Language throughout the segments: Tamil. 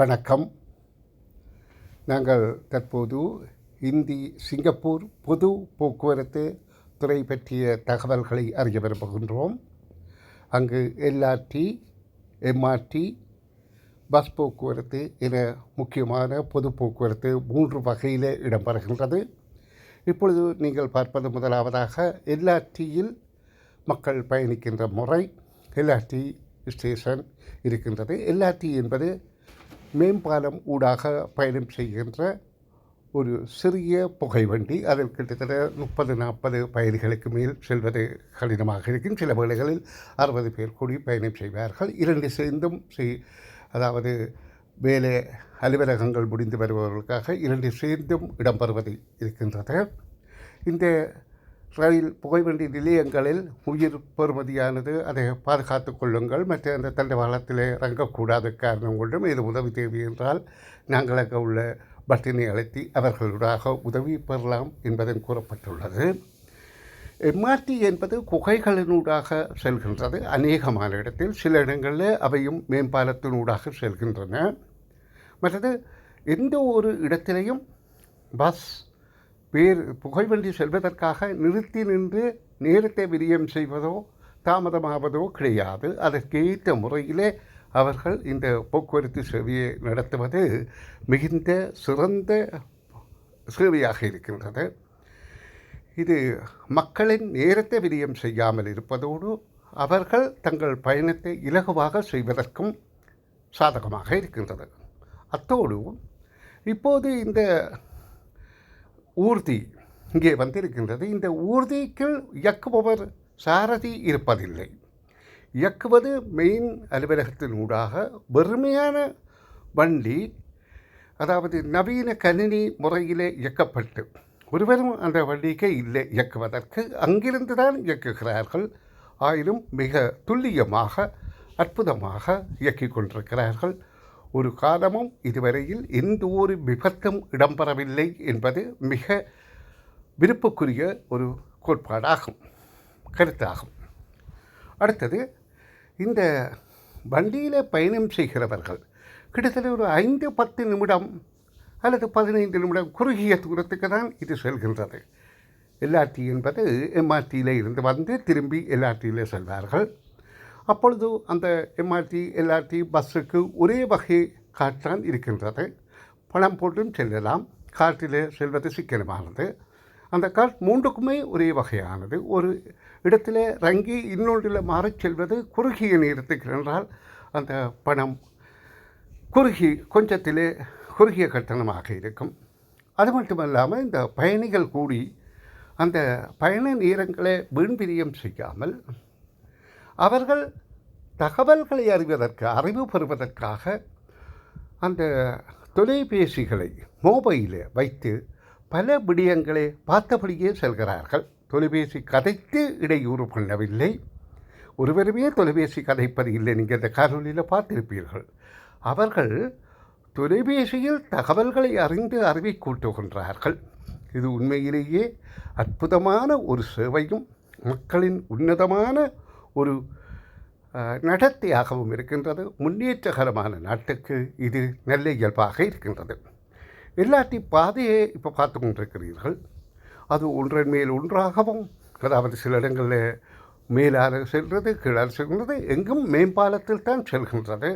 வணக்கம். நாங்கள் தற்போது இந்தி சிங்கப்பூர் பொது போக்குவரத்து துறை பற்றிய தகவல்களை அறிய விரும்புகின்றோம். அங்கு எல்ஆர்டி எம்ஆர்டி பஸ் போக்குவரத்து என முக்கியமான பொது போக்குவரத்து மூன்று வகையில் இடம்பெறுகின்றது. இப்பொழுது நீங்கள் பார்ப்பது முதலாவதாக எல்ஆர்டியில் மக்கள் பயணிக்கின்ற முறை எல்ஆர்டி ஸ்டேஷன் இருக்கின்றது. எல்ஆர்டி என்பது மேம்பாலம் ஊடாக பயணம் செய்கின்ற ஒரு சிறிய புகை வண்டி அதில் கிட்டத்தட்ட முப்பது நாற்பது பயணிகளுக்கு மேல் செல்வது கடினமாக இருக்கும். சில வேளைகளில் அறுபது பேர் கூடி பயணம் செய்வார்கள். இரண்டு சேர்ந்தும் செய் அதாவது வேலை அலுவலகங்கள் முடிந்து வருபவர்களுக்காக இரண்டு சேர்ந்தும் இடம்பெறுவது இருக்கின்றது. இந்த ரயில் புகைவண்டி நிலையங்களில் உயிர் பெறுமதியானது. அதை பாதுகாத்து கொள்ளுங்கள். மற்ற அந்த தண்டவாளத்தில் இறங்கக்கூடாத காரணம் கொண்டும் இது உதவி தேவை என்றால் நாங்கள் அங்கே உள்ள பட்டினை அழைத்தி அவர்களுடாக உதவி பெறலாம் என்பதும் கூறப்பட்டுள்ளது. எம்ஆர்டி என்பது குகைகளினூடாக செல்கின்றது. அநேகமான இடத்தில் சில இடங்களில் அவையும் மேம்பாலத்தினூடாக செல்கின்றன. மற்றது எந்த ஒரு இடத்திலையும் பஸ் வேறு புகைவண்டி செல்வதற்காக நிறுத்தி நின்று நேரத்தை விரியம் செய்வதோ தாமதமாவதோ கிடையாது. அதற்கேற்ற முறையிலே அவர்கள் இந்த போக்குவரத்து சேவையை நடத்துவது மிகுந்த சிறந்த சேவையாக இருக்கின்றது. இது மக்களின் நேரத்தை விரியம் செய்யாமல் இருப்பதோடு அவர்கள் தங்கள் பயணத்தை இலகுவாக செய்வதற்கும் சாதகமாக இருக்கின்றது. அத்தோடு இப்போது இந்த ஊர்தி இங்கே வந்திருக்கின்றது. இந்த ஊர்திக்கு இயக்குபவர் சாரதி இருப்பதில்லை. இயக்குவது மெயின் அலுவலகத்தின் ஊடாக வெறுமையான வண்டி அதாவது நவீன கணினி முறையிலே இயக்கப்பட்டு ஒருவரும் அந்த வண்டிக்கு இல்லை இயக்குவதற்கு. அங்கிருந்து தான் இயக்குகிறார்கள். ஆயினும் மிக துல்லியமாக அற்புதமாக இயக்கிக் கொண்டிருக்கிறார்கள். ஒரு காலமும் இதுவரையில் எந்த ஒரு விபத்தும் இடம்பெறவில்லை என்பது மிக விருப்புக்குரிய ஒரு கோட்பாடாகும் கருத்தாகும். அடுத்தது இந்த வண்டியில் பயணம் செய்கிறவர்கள் கிட்டத்தட்ட ஒரு ஐந்து பத்து நிமிடம் அல்லது பதினைந்து நிமிடம் குறுகிய தூரத்துக்கு தான் இது செல்கின்றது. எல்ஆர்டி என்பது எம்ஆர்டியில் இருந்து வந்து திரும்பி எல்ஆர்டியில் செல்வார்கள். அப்பொழுது அந்த எம்ஆர்டி எல்ஆர்டி பஸ்ஸுக்கு ஒரே வகை காற்றான் இருக்கின்றது. பணம் போட்டும் செல்லலாம். காற்றிலே செல்வது சிக்கனமானது. அந்த காட் மூன்றுக்குமே ஒரே வகையானது. ஒரு இடத்துல ரங்கி இன்னொன்றில் மாறச் செல்வது குறுகிய நேரத்துக்கு என்றால் அந்த பணம் குறுகி கொஞ்சத்திலே குறுகிய கட்டணமாக இருக்கும். அது மட்டுமல்லாமல் இந்த பயணிகள் கூடி அந்த பயண நேரங்களை வீண்பிரியம் செய்யாமல் அவர்கள் தகவல்களை அறிவதற்கு அறிவு பெறுவதற்காக அந்த தொலைபேசிகளை மொபைலில் வைத்து பல விடயங்களை பார்த்தபடியே செல்கிறார்கள். தொலைபேசி கதைத்து இடையூறு பண்ணவில்லை. ஒருவருமே தொலைபேசி கதைப்பது இல்லை. நீங்கள் இந்த காணொலியில் பார்த்திருப்பீர்கள். அவர்கள் தொலைபேசியில் தகவல்களை அறிந்து அறிவை கூட்டுகின்றார்கள். இது உண்மையிலேயே அற்புதமான ஒரு சேவையும் மக்களின் உன்னதமான ஒரு நடத்தையாகவும் இருக்கின்றது. முன்னேற்றகரமான நாட்டுக்கு இது நல்ல இயல்பாக இருக்கின்றது. எல்லாத்தி பாதையை இப்போ பார்த்து கொண்டிருக்கிறீர்கள். அது ஒன்றன் மேல் ஒன்றாகவும் அதாவது சில இடங்களில் மேலாக செல்வது கீழால் செல்கிறது எங்கும் மேம்பாலத்தில் தான் செல்கின்றது.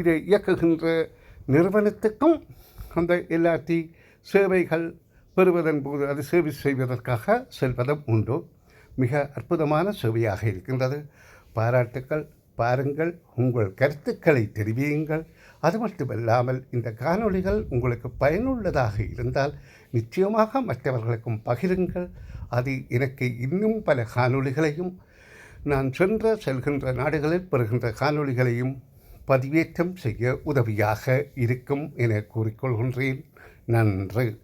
இதை இயக்குகின்ற நிறுவனத்துக்கும் அந்த எல்லாத்தி சேவைகள் பெறுவதன் போது அது சேவை செய்வதற்காக செல்வதும் உண்டு. மிக அற்புதமான சுவையாக இருக்கின்றது. பாராட்டுக்கள் பாருங்கள் உங்கள் கருத்துக்களை தெரிவியுங்கள். அது மட்டுமல்லாமல் இந்த காணொளிகள் உங்களுக்கு பயனுள்ளதாக இருந்தால் நிச்சயமாக மற்றவர்களுக்கும் பகிருங்கள். அது எனக்கு இன்னும் பல காணொளிகளையும் நான் சென்ற செல்கின்ற நாடுகளில் பெறுகின்ற காணொளிகளையும் பதிவேற்றம் செய்ய உதவியாக இருக்கும் என கூறிக்கொள்கின்றேன். நன்று.